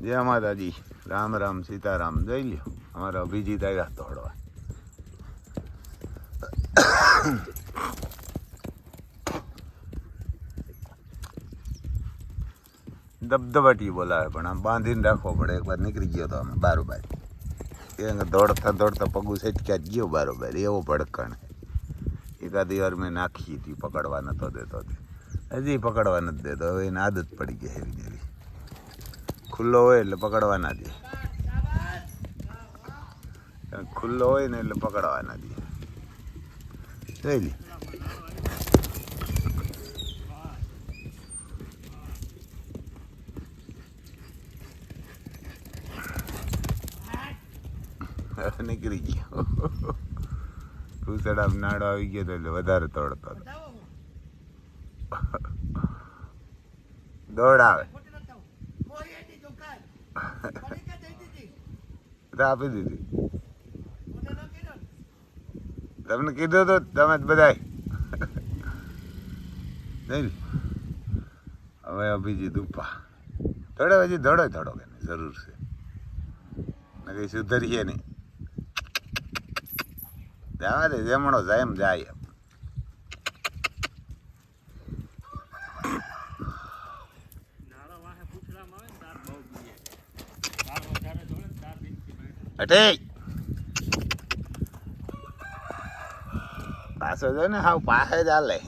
જય માતાજી. રામ રામ સીતારામ. જઈ લ્યો, અમારા અભિજીત આવ્યા દોડવા દબદબાટી બોલાવે, પણ આમ બાંધીને રાખવો પડે. એકવાર નીકળી ગયો તો અમે બારોબાર એ દોડતા દોડતા પગું સેટક્યા જ ગયો બારોબાર એવો ભડકણ. એકાદી વાર મેં નાખી હતી, પકડવા નતો દેતો. હજી પકડવા નથી દેતો. હવે એને આદત પડી ગઈ એવી ખુલ્લો હોય એટલે પકડવા ના દે ખુલ્લો હોય ને એટલે પકડવા ના દે. જોઈ નીકળી ગયો. કુસડામ નાડો આવી ગયો તો એટલે વધારે તોડતો દોડ આવે. તો આપી દીધી. તમને કીધું તો તમે જ બધાય. નહીં હવે અભિજીત ઉપા થોડે પછી દોડો થોડો કે જરૂર છે. કઈ સુધરીએ નહીં. જવા દે, જમણો જાય એમ જાય પાસે પાછો જો ને હાવ પાસે જ હાલે.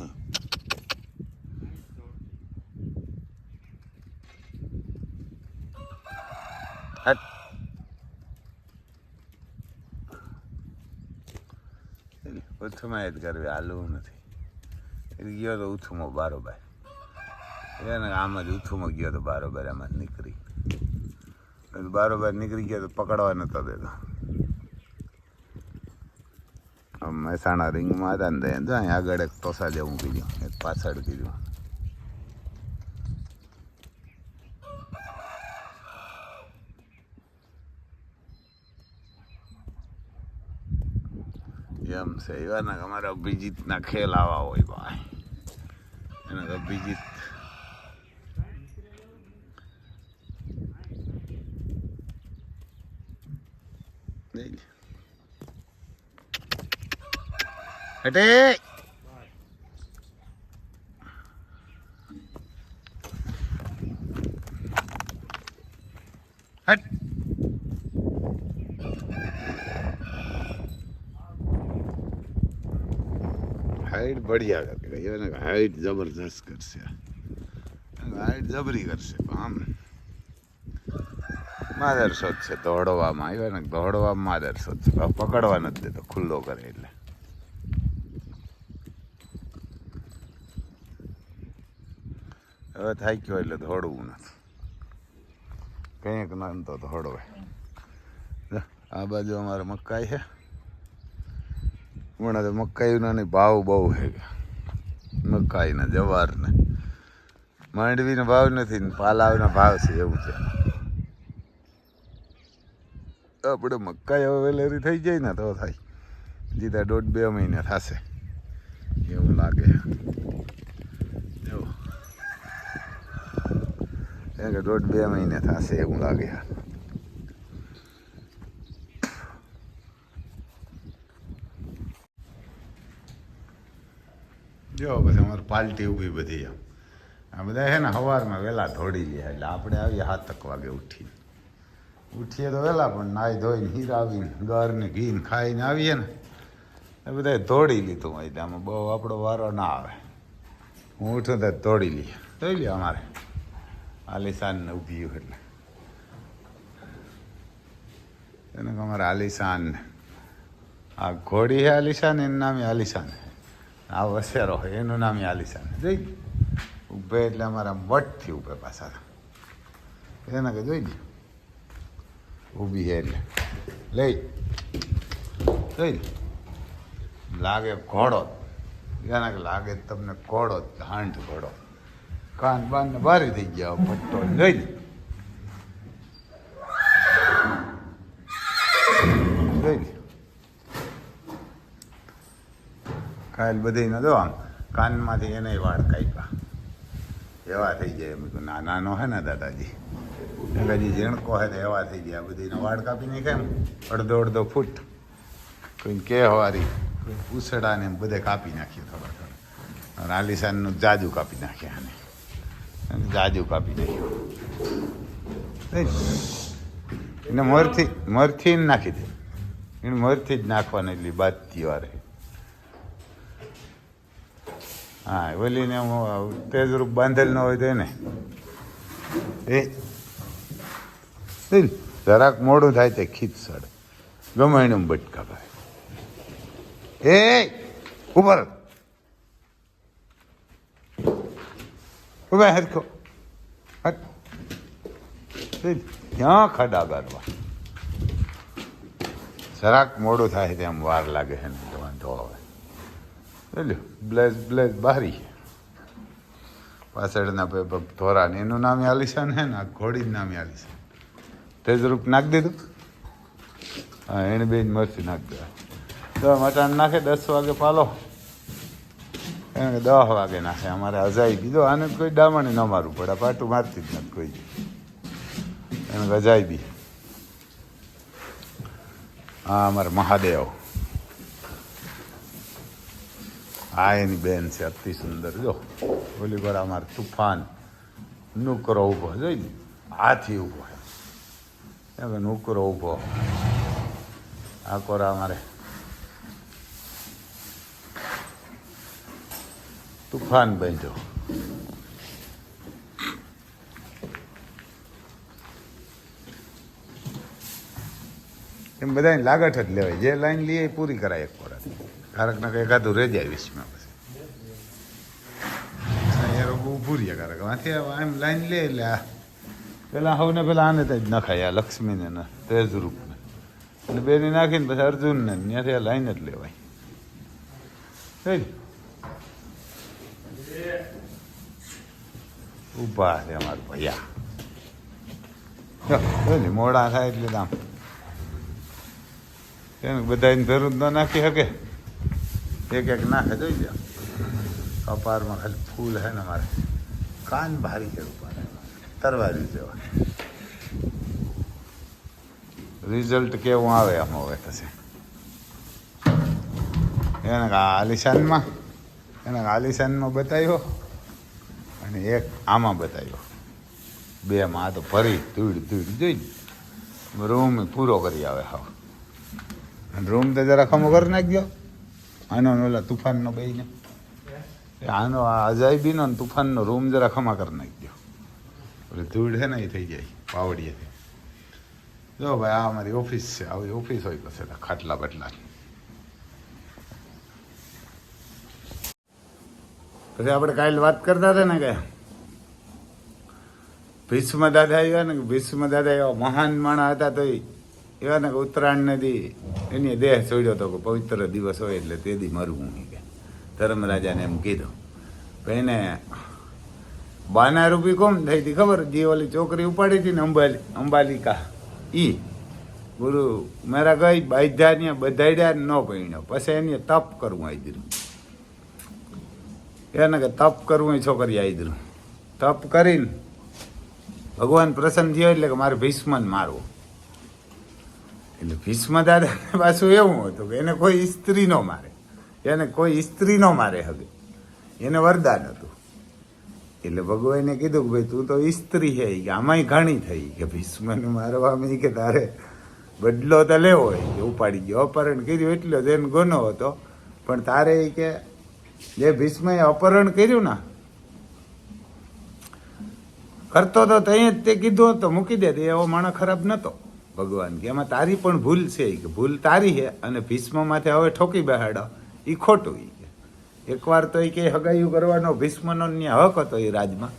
ઉથમાં જ કરવી, હાલવું નથી. ગયો તો ઉથમાં બારોબાર. એને આમ જ ઉથુમાં ગયો તો બારોબાર આમાં નીકળી. બારોબાર નીકળી ગયા તો પકડવા નતો દેતા. મહેસાણા રિંગમાં હતા ને તો એને જો અહીં આગળ એક તોસા જેવું કીધું એક પાછળ કીધું એમ છે, એવા ને અમારા અભિજીતના ખેલ આવા હોય ભાઈ. એને અભિજીત નહીં હટે હટ હાઈટ બઢિયા કરે એને હાઈટ જબરદસ્ત કરશે હાઈટ જબરી કરશે પણ આમ માદર શોધ છે, દોડવામાં આવ્યો ને દોડવામાં માદર શોધ છે. પકડવા નથી દેતો, ખુલ્લો કરે એટલે. હવે થાય ગયો એટલે દોડવું નથી. કંઈક નામ તો દોડવે. આ બાજુ અમારે મકાઈ છે. હમણાં તો મકાઈના ભાવ બહુ છે. મકાઈના જવારને. માંડવીનો ભાવ નથી ને પાલાવના ભાવ છે એવું છે. આપણે મકાઈ હવે વેલેરી થઈ જાય ને તો થાય. જીતા દોઢ બે મહિને થશે. એવું લાગે. એવું. કે દોઢ બે મહિને થશે એવું લાગે. જો, પછી અમારે પાલટી ઊભી બધી આ બધા છે ને સવારમાં વહેલા ધોડી લે, એટલે આપણે આવીએ સાતક વાગે ઉઠી ઉઠીએ તો વહેલા પણ નાહી ધોઈને હીરાવીને ગરને ઘીને ખાઈને આવીએ ને, એ બધા ધોડી લીધું હોય આમાં બહુ આપણો વારો ના આવે. હું ઉઠું તો દોડી લઈએ. જોઈ લ્યો અમારે. આલિશાનને ઊભી એટલે. એને અમારે આલિશાન આ ઘોડી હે આલિશાન, એનું નામે આલિશાન આ વસેરો હોય એનું નામ આલિશાન જોઈ. ઊભે એટલે અમારા મઠથી ઊભે પાછા. એને કે જોઈ લે ઊભી છે એટલે. લઈ. લઈ. લાગે ઘોડો. જાણે લાગે તમને ઘોડો હાંઠ ઘોડો. કાન બાન ને બારી થઈ ગયા, પટ્ટો લઈ લઈ કાલ બધી ન દો આમ કાનમાંથી એને વાળ કાપ્યા. એવા થઈ જાય. એમ કીધું, નાનાનો હે ને દાદાજી. હજી ઝીણકો હે એવા થઈ ગયા. બધી વાળ કાપી નાખે અડધો અડધો ફૂટ. કોઈ કે હવારી કોઈ પૂછડા ને બધે કાપી નાખીએ થોડા થોડા અને આલિશાનનું જાજુ કાપી નાખ્યા અને જાજુ કાપી નાખ્યું. એને મરથી મરથી નાખી દે. એને મરથી જ નાખવાની એટલી બાદતી વારે. હા, ઓલીને તેજરૂપ બાંધેલ ન હોય તો એને. એ એ જરાક મોડું થાય તે ખીચસડ ગમે એને બટકા ભાઈ એ ઉપર ઊભા હરખો. ક્યાં ખાડા ગાળવા જરાક મોડું થાય તેમ વાર લાગે છે ને વાંધો આવે. એટલે બ્લેઝ બ્લેઝ બારી પાછળના ભાઈ પગ એનું નામ આલિશાન હે ને આ ઘોડી નામ આલિશાન તેજરૂપ નાખ દીધું? હા, એને બેન મરચી નાખ દીધા. તો મટાણ નાખે, દસ વાગે પાલો. એને દસ વાગે નાખે, અમારે અજાઈ દીધો. આને કોઈ દામણે ન મારવું પડે, પાટું મારતી જ નથી કોઈ. એને ગજાઈ દી. હા, અમારે મહાદેવ. હા, એની બેન છે, અતિ સુંદર. જો, ઓલી વાર અમારે તુફાન. નુકરો ઊભો, જોઈ ને હાથી ઊભો. એમ નોકરો ઊભો. આ કોરા અમારે. તુફાન બાંધ્યો. એમ બધાને લાગટ જ લેવાય. જે લાઈન લઈએ એ પૂરી કરાય એક કોરાથી કારક ના એકાદું રેજ આવીશ મેં પછી. ઊભું રહીએ કારક આથી એમ લાઈન લે એટલે આ પેલા હવને પેલા આને જ નખાય આ લક્ષ્મીને ને તેજરૂપને અને બેને નાખીને પછી અર્જુનને ને ત્યાંથી આ લાઈન જ લેવાય થઈ ઊભા છે અમારા ભૈયા જો, જો ને, મોડા થાય એટલે આમ એને બધાની જરૂર ન નાખી શકે એક એક નાખે જોઈ લે કપારમાં ખાલી ફૂલ હે ને મારે કાન ભારી છે ઉપર તરવારી જેવા રિઝલ્ટ કેવું આવે આમ હવે થશે? એને આલિશાનમાં એને આલિશાનમાં બતાવ્યો અને એક આમાં બતાવ્યો. બેમાં આ તો ફરી ધૂળ ધૂળ, જોઈ રૂમ પૂરો કરી આવે હા અને રૂમ તો જરા ખમો કરી નાખ્યો આનો ઓલા તુફાનનો બેયને. એ આનો અજાયબીનો તુફાનનો રૂમ જરા ખમા કરી નાખજો ધૂળ છે ને એ થઈ જાય પાવડીએથી જો ભાઈ, આ અમારી ઓફિસ છે, આવી ઓફિસ હોય એટલે ખાટલા બટલા. પછી આપણે કાલ વાત કરતા હતા ને કે ભીષ્મ દાદા આવ્યા ને, ભીષ્મ દાદા એવા મહાન માણા હતા તો એવા ને કે ઉત્તરાયણ નદી એની દેહ છોડ્યો હતો કે પવિત્ર દિવસ હોય એટલે તે દી મરવું નહીં કે. ધર્મરાજાને એમ કીધું. એને બાના રૂપી કોમ થઈ હતી ખબર? જે ઓલી છોકરી ઉપાડી હતી ને અંબાલી, અંબાલિકા. ઈ. ગુરુ મારા ગઈ બાધ્યા બધાડ્યા ન પૈણ્યો. પછી એને તપ કરવું આદરું એને કે તપ કરવું એ છોકરી આદરું તપ કરીને ભગવાન પ્રસન્ન થયો એટલે કે મારે ભીષ્મને મારવો. એટલે ભીષ્મ દાદા પાછું એવું હતું કે એને કોઈ સ્ત્રી ન મારે. એને કોઈ સ્ત્રી ન મારે હવે. એને વરદાન હતું. એટલે ભગવાને કીધું કે ભાઈ તું તો સ્ત્રી છે કે આમાંય ઘણી થઈ. કે ભીષ્મને મારવામાં કે તારે બદલો તો લેવો કે ઉપાડી ગયો. અપહરણ કર્યું એટલો જ એને ગુનો હતો. પણ તારે એ કે જે ભીષ્મએ અપહરણ કર્યું ને, કરતો તો ત્યાં જ તે કીધું તો મૂકી દે એવો માણસ ખરાબ નતો. ભગવાન કે એમાં તારી પણ ભૂલ છે. કે ભૂલ તારી છે અને ભીષ્મ માથે હવે ઠોકી બેહાડો. એ ખોટું એકવાર તો એ કે હગાયું કરવાનો ભીષ્મનો હક હતો એ રાજમાં.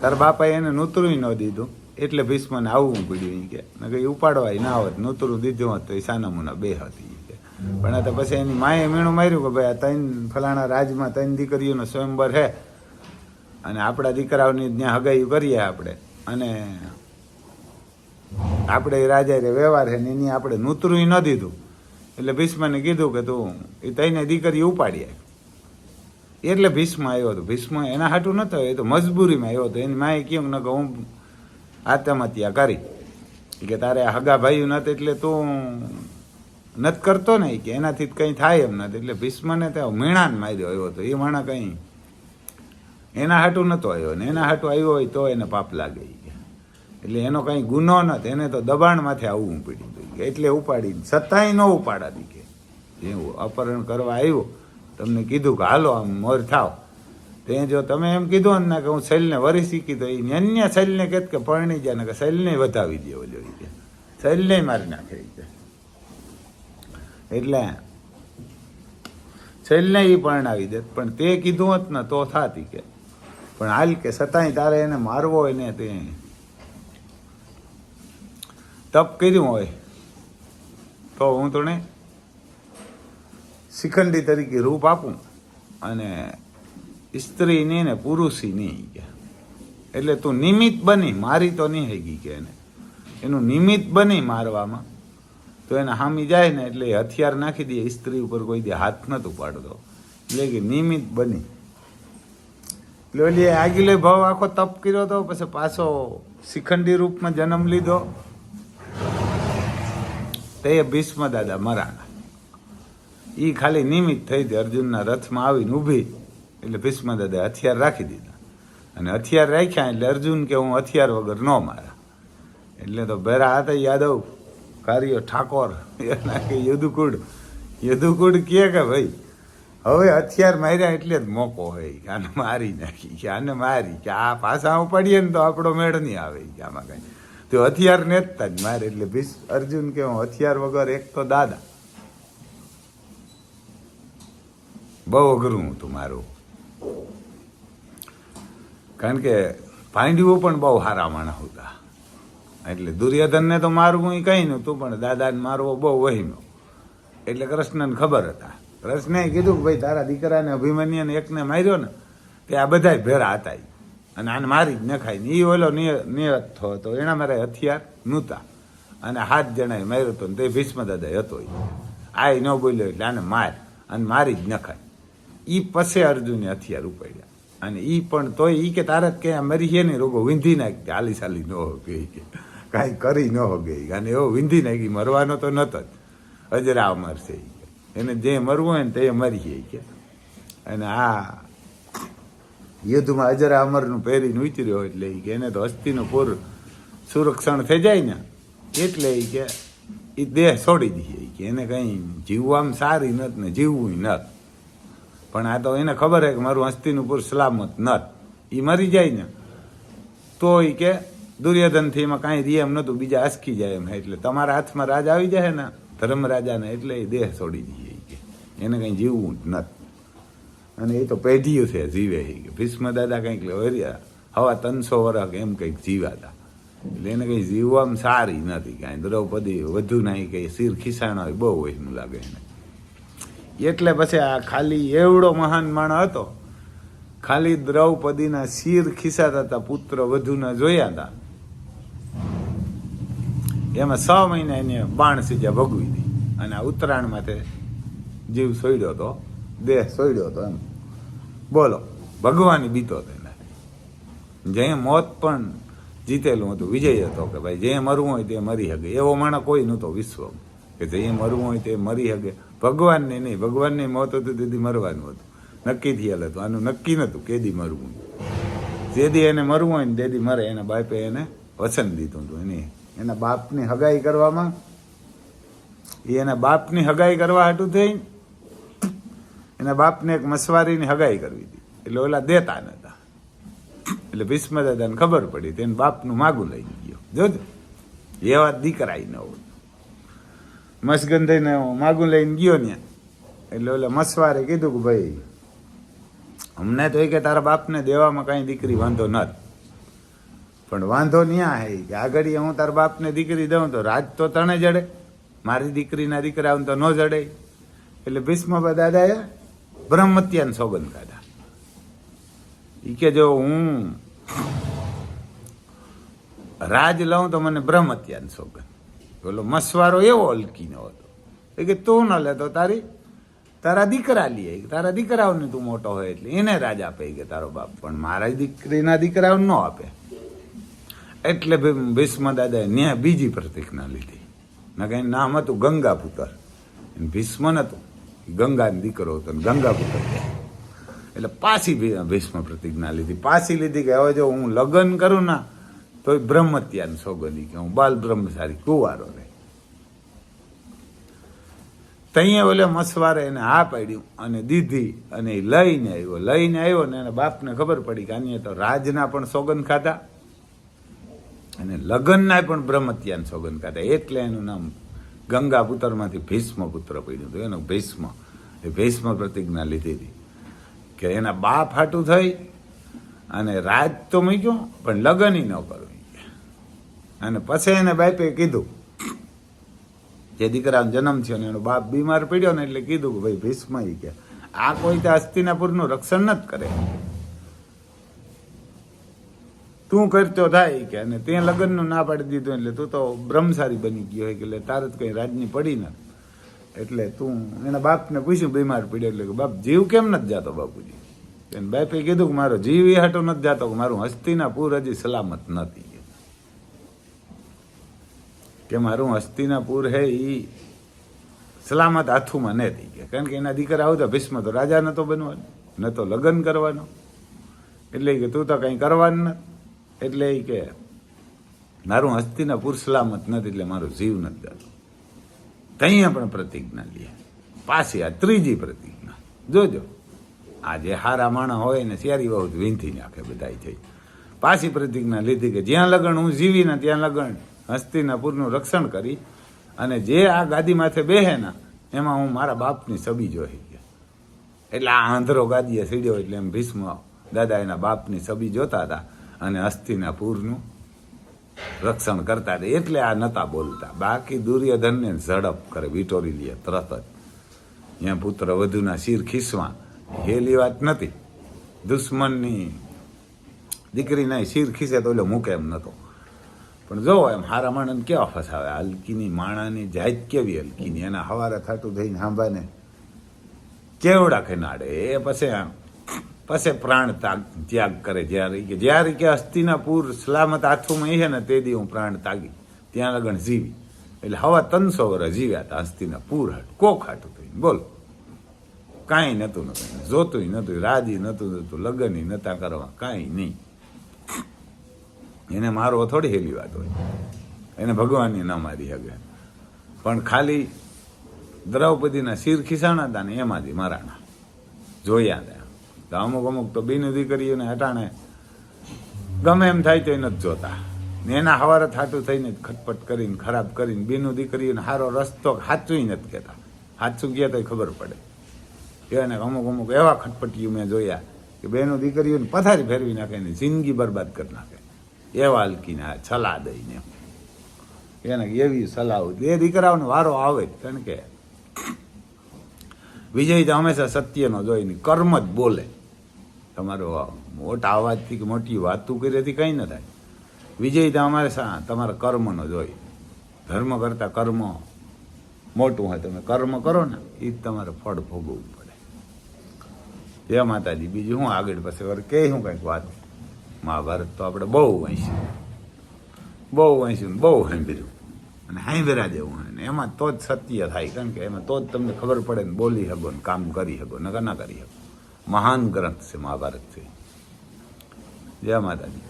તાર બાપાએ એને નૂતરું ન દીધું, એટલે ભીષ્મને આવવું પડ્યું કે. કે ઉપાડવા ના હોત, નૂતરું દીધું હોત તો એ સાનામુના બે હતી કે. પણ તો પછી એની માએ મીણું માર્યું કે ભાઈ ત્રણ ફલાણા રાજમાં ત્રણ દીકરીઓનો સ્વયંવર હે. અને આપણા દીકરાઓની ત્યાં હગાયું કરીએ આપણે. અને આપણે રાજા રે વ્યવહાર હે ને એની આપણે નૂતરું ન દીધું. એટલે ભીષ્મને કીધું કે તું, એ તઈને દીકરી ઉપાડી એટલે ભીષ્મ આવ્યો હતો ભીષ્મ એના હાટું નતો એ તો મજબૂરીમાં આવ્યો હતો એની માએ કહ્યું ન કે હું આત્મહત્યા કરી. કે તારે હગા ભાઈ નથી એટલે તું નથી કરતો ને કે એનાથી કંઈ થાય એમ નથી. એટલે ભીષ્મને ત્યાં મીણાને માર્યો આવ્યો હતો એ માણા કંઈ એના હાટું નહોતો આવ્યો. ને એના હાટું આવ્યો હોય તો એને પાપ લાગે એટલે એનો કંઈ ગુનો નથી એને તો દબાણમાંથી આવવું પડ્યું. એટલે ઉપાડી છતાંય ન ઉપાડા કે એવું અપહરણ કરવા આવ્યો, તમને કીધું કે હાલો આમ મોર થાવ. તે જો તમે એમ કીધું ને કે હું શૈલને વરી શીખી તો એ અન્ય શૈલને કહેત કે પરણી જાય ને કે શૈલને વધાવી દે જોઈએ શૈલને મારી નાખે એટલે શૈલને એ પરણાવી દેત. પણ તે કીધું હોત ને તો થાતી કે. પણ હાલ કે સતાય તારે એને મારવો હોય ને તે તપ કર્યું હોય તો હું તને શિખંડી તરીકે રૂપ આપું અને સ્ત્રી નહીં ને પુરુષી નહીં કે. એટલે તું નિમિત્ત બની, મારી તો નહીં હૈગી કે એને. એનું નિમિત્ત બની મારવામાં. તો એને હામી જાય ને એટલે હથિયાર નાખી દે સ્ત્રી ઉપર કોઈ દે હાથ નતું પાડતો. એટલે કે નિમિત્ત બની. એટલે ઓલી આગીલો ભાવ આખો તપ કર્યો તો, પછી પાછો શિખંડી રૂપમાં જન્મ લીધો. તે ભીષ્મ દાદા મરાણા. એ ખાલી નિમિત્ત થઈ હતી અર્જુનના રથમાં આવીને ઊભી, એટલે ભીષ્મ દાદા હથિયાર રાખી દીધા. અને હથિયાર રાખ્યા એટલે અર્જુન કે હું હથિયાર વગર ન મારા. એટલે તો ભેરા હતા યાદવ. કાર્યો ઠાકોર. એના કે યદુકુળ યદુકુળ કહે કે ભાઈ? હવે હથિયાર માર્યા એટલે જ મોકો હોય કે આને મારી નાખી, કે આને મારી, કે આ પાછા ઉપાડીએ ને તો આપણો મેળ નહીં આવે, કે આમાં કાંઈ. તો હથિયાર નેતતા જ મારે એટલે ભીષ અર્જુન કે હું હથિયાર વગર એક તો દાદા. બહુ અઘરું હતું મારું. કારણ કે પાંડવો પણ બહુ સારા માણસ હતા. એટલે દુર્યોધનને તો મારવું એ કંઈ નહોતું, પણ દાદાને મારવો બહુ વહીનો. એટલે કૃષ્ણને ખબર હતા. કૃષ્ણે કીધું કે ભાઈ તારા દીકરાને અભિમન્યુને એકને માર્યો ને, તે આ બધા ભેરા હતા. અને આને મારી જ નખાય ને એ ઓલો થયો હતો. એના મારે હથિયાર નહોતા. અને હાથ જણાએ માર્યો હતો ને તે ભીષ્મ દાદા હતો. આ ન બોલ્યો એટલે આને માર અને મારી જ નખાય. એ પછી અર્જુને હથિયાર ઉપાડ્યા. અને એ પણ તોય એ કે તારે કે મરી છે ને રોગો વિંધી નાખી હાલી સાલી ન હોગે કે. કાંઈ કરી ન હોગે. અને એવો વિંધી નાખી મરવાનો તો નતો જ. અજરા મરશે એને જે મરવું હોય ને તે મરી જાય કે. અને આ યુદ્ધમાં અજરા અમરનું પહેરીને ઉતર્યો એટલે એ કે એને તો હસ્તીનું પૂર સુરક્ષણ થઈ જાય ને, એટલે એ કે એ દેહ છોડી દઈએ કે એને કંઈ જીવવામાં સારી નત ને જીવવું નત. પણ આ તો એને ખબર હે કે મારું હસ્તીનું પૂર સલામત નત. એ મરી જાય ને, તો એ કે દુર્યોધનથી એમાં કાંઈ રે એમ નહોતું બીજા અસકી જાય એમ એટલે તમારા હાથમાં રાજ આવી જાય ને, ધર્મરાજાને એટલે એ દેહ છોડી દઈએ કે. એને કંઈ જીવવું જ નત. અને એ તો પેઢીઓ છે, જીવે ભીષ્મ દાદા કંઈક વર્યા હવા ત્રણસો વર્ષ એમ કંઈક જીવાતા. એટલે એને કંઈ જીવવામાં સારી નથી કાંઈ. દ્રૌપદી વધુ નહીં કંઈ શીર ખિસાણ હોય, બહુ એમ લાગે એને. એટલે પછી આ ખાલી એવડો મહાન માણસ હતો. ખાલી દ્રૌપદીના શીર ખિસાતા હતા પુત્ર વધુના જોયા હતા એમાં છ મહિના એને બાણ સીજા ભોગવી હતી અને આ ઉત્તરાયણ માથે જીવ સોયડ્યો હતો. દેહ સોયડ્યો હતો એમ. બોલો ભગવાન બીતો તેને જે મોત પણ જીતેલું હતું, વિજય હતો કે ભાઈ જે મરવું હોય તે મરી શકે. એવો માણસ કોઈ નહોતો વિશ્વ કે જે મરવું હોય તે મરી શકે. ભગવાનને નહીં, ભગવાનની મોત હતું તેથી મરવાનું હતું. નક્કી થયેલ હતું. આનું નક્કી નહોતું કેદી મરવું જેદી એને મરવું હોય ને તેદી મરે. એના બાપે એને વચન દીધું હતું. એની, એના બાપની હગાઈ કરવામાં, એ એના બાપની હગાઈ કરવા હાટું થઈ એના બાપને એક મસવારીની હગાઈ કરવી હતી. એટલે ઓલા દેતા નતા. એટલે ભીષ્મ દાદાને ખબર પડી તેને બાપનું માગું લઈ ગયો. જોજો. એવા દીકરા ન હોય. મસગંધાઈને માગું લઈને ગયો ને. એટલે ઓલા મસવારે કીધું કે ભાઈ, અમને તો એ કે તારા બાપને દેવામાં કાંઈ દીકરી વાંધો ન પણ વાંધો ન્યા હે કે આગળ હું તારા બાપને દીકરી દઉં તો રાજ તો તણે જડે. મારી દીકરીના દીકરા તો ન જડે. એટલે ભીષ્મ દાદાએ બ્રહ્મત્યાન સોગંદ ખાધા એ કે જો હું રાજ લઉં તો મને બ્રહ્મત્યાન સોગંદ. બોલો, મસવારો એવો અલકીનો હતો. એ કે તું ન લેતો તારી, તારા દીકરા લઈએ તારા દીકરાઓને તું મોટો હોય એટલે એને રાજ આપે. કે તારો બાપ પણ મારા દીકરીના દીકરાઓને ન આપે. એટલે ભીષ્મ દાદાએ ન્યા બીજી પ્રતિજ્ઞા લીધી. ના એનું નામ હતું ગંગા પુત્ર. ભીષ્મ નતું. ગંગાનો દીકરો હતો ને ગંગાપુત્ર કહે. એટલે પાછી ભીષ્મ પ્રતિજ્ઞા લીધી. પાછી લીધી કે હવે જો હું લગ્ન કરું ના, તો બ્રહ્મત્યાન સોગંદી કે હું બાલ બ્રહ્મચારી, કુવારો રહે. તઈએ ઓલે મસવારે એને હા પાડ્યું અને દીધી અને એ લઈને આવ્યો. લઈને આવ્યો ને એના બાપને ખબર પડી કે આની તો રાજના પણ સોગંદ ખાધા અને લગ્નના પણ બ્રહ્મત્યાન સોગંદ ખાધા. એટલે એનું નામ ગંગા પુત્રમાંથી ભીષ્મ પુત્ર પડ્યું હતું. એનો ભીષ્મ, એ ભીષ્મ પ્રતિજ્ઞા લીધી હતી કે એના બા ફાટું થઈ અને રાજ તો મૂક્યો પણ લગ્ન ન કરવી. અને પછી એને બાપે કીધું, જે દીકરાનો જન્મ થયો ને એનો બાપ બીમાર પડ્યો ને એટલે કીધું કે ભાઈ ભીષ્મ ઈ કે, આ કોઈ તો હસ્તિનાપુરનું રક્ષણ નથી કરે. તું કરતો થાય કે અને તે લગ્નનું ના પાડી દીધું એટલે તું તો બ્રહ્મસારી બની ગયો હોય કે એટલે તારે જ કંઈ રાજની પડી ન એટલે તું એના બાપને પૂછ્યું, બીમાર પડ્યો એટલે કે, બાપ, જીવ કેમ નથી જાતો બાપુજી? એને બાપે કીધું કે, મારો જીવ એ હાટો નથી જાતો, કે મારું હસ્તિનાપુર હજી સલામત નથી. કે મારું હસ્તીના પૂર હે એ સલામત હાથુમાં નથી ગયા કારણ કે એના દીકરા આવતા ભીષ્મ તો રાજા નતો બનવાનો, ન તો લગ્ન કરવાનો. એટલે કે તું તો કંઈ કરવાનું નથી. એટલે એ કે, મારું હસ્તિનાપુર સલામત નથી એટલે મારો જીવ નથી જતો. ત્યાં પણ પ્રતિજ્ઞા લે. પાછી આ ત્રીજી પ્રતિજ્ઞા. જોજો. આ જે હારા માણા હોય ને શિયારી બહુ વીંધી નાખે બધા થઈ. પાછી પ્રતિજ્ઞા લીધી કે જ્યાં લગ્ન, હું જીવીને ત્યાં લગન. હસ્તિનાપુરનું રક્ષણ કરી અને જે આ ગાદી માથે બેહે ના, એમાં હું મારા બાપની છબી જોઈ ગયા. એટલે આ આંધરો ગાદીએ સીડ્યો એટલે એમ ભીષ્મ દાદા એના બાપની છબી જોતા હતા. અને અસ્થિના પૂરનું રક્ષણ કરતા હતા એટલે આ નતા બોલતા. બાકી દુર્યોધનને ઝડપ કરે વિટોરી લે તરત જ. ત્યાં પુત્ર વધુના શિર ખીસવા હેલી વાત નથી દુશ્મનની દીકરીના શિર ખીસે તો એટલે મૂકે એમ નતો. પણ જો એમ હારા માણસ કેવા ફસાવે? હલકીની માણાની જાત કેવી હલકીની? એના હવારે થતું થઈને સાંભાને કેવડા ખેનાડે? એ પછી આમ પછી પ્રાણ ત્યાગ કરે. જ્યારે કે જ્યારે કે હસ્તિનાપુર સલામત આથુમાં છે ને, તે દી હું પ્રાણ તાગી. ત્યાં લગણ જીવી. એટલે હવા ત્રણસો વર્ષ જીવ્યા હતા હસ્તિનાપુર હાટ. કોક હાટું થઈ બોલ. કાંઈ નહોતું નતું જોતું નતું રાજી નતું નતું લગ્ન નતા કરવા. કાંઈ નહીં. એને મારવો થોડી હેલી વાત હોય. એને ભગવાનની ના મારી હગે. પણ ખાલી દ્રૌપદીના શિર ખિસાણા હતા ને એમાંથી મારાના જોયા હતા. તો અમુક અમુક તો બિન દીકરીઓને હટાણે ગમે એમ થાય તો એ નથી જોતા. ને એના હવારે થાતું થઈને ખટપટ કરીને, ખરાબ કરીને બીનું દીકરીઓને સારો રસ્તો સાચું નથી કહેતા. સાચું કહે તો ખબર પડે. એને અમુક અમુક એવા ખટપટીઓ મેં જોયા કે બેનો દીકરીઓને પથારી ફેરવી નાખે ને જિંદગી બરબાદ કરી નાખે. એવા હલકીને છલા દઈને એને એવી સલાહ એ દીકરાઓને વારો આવે જ, કારણ કે વિજય તો હંમેશા સત્યનો જોઈને કર્મ જ બોલે. તમારો મોટા અવાજથી કે મોટી કરી કરીએથી કંઈ ન થાય. વિજય તો અમારે શા તમારા કર્મનો જોઈ ધર્મ કરતાં કર્મ મોટું હોય. તમે કર્મ કરો ને, એ જ તમારે ફળ ભોગવવું પડે. જય માતાજી. બીજું હું આગળ પછી વર કે હું કંઈક વાત? મહાભારત તો આપણે બહુ વાંચ્યું. બહુ વાંચ્યું બહુ સાંભળ્યું. અને સાંભળ્યા જેવું હોય ને. એમાં તો જ સત્ય થાય. કારણ કે એમાં તો જ તમને ખબર પડે ને બોલી શકો ને કામ કરી શકો નકર ના કરી શકો મહાન ગ્રંથ છે મહાભારત છે જય માતાજી.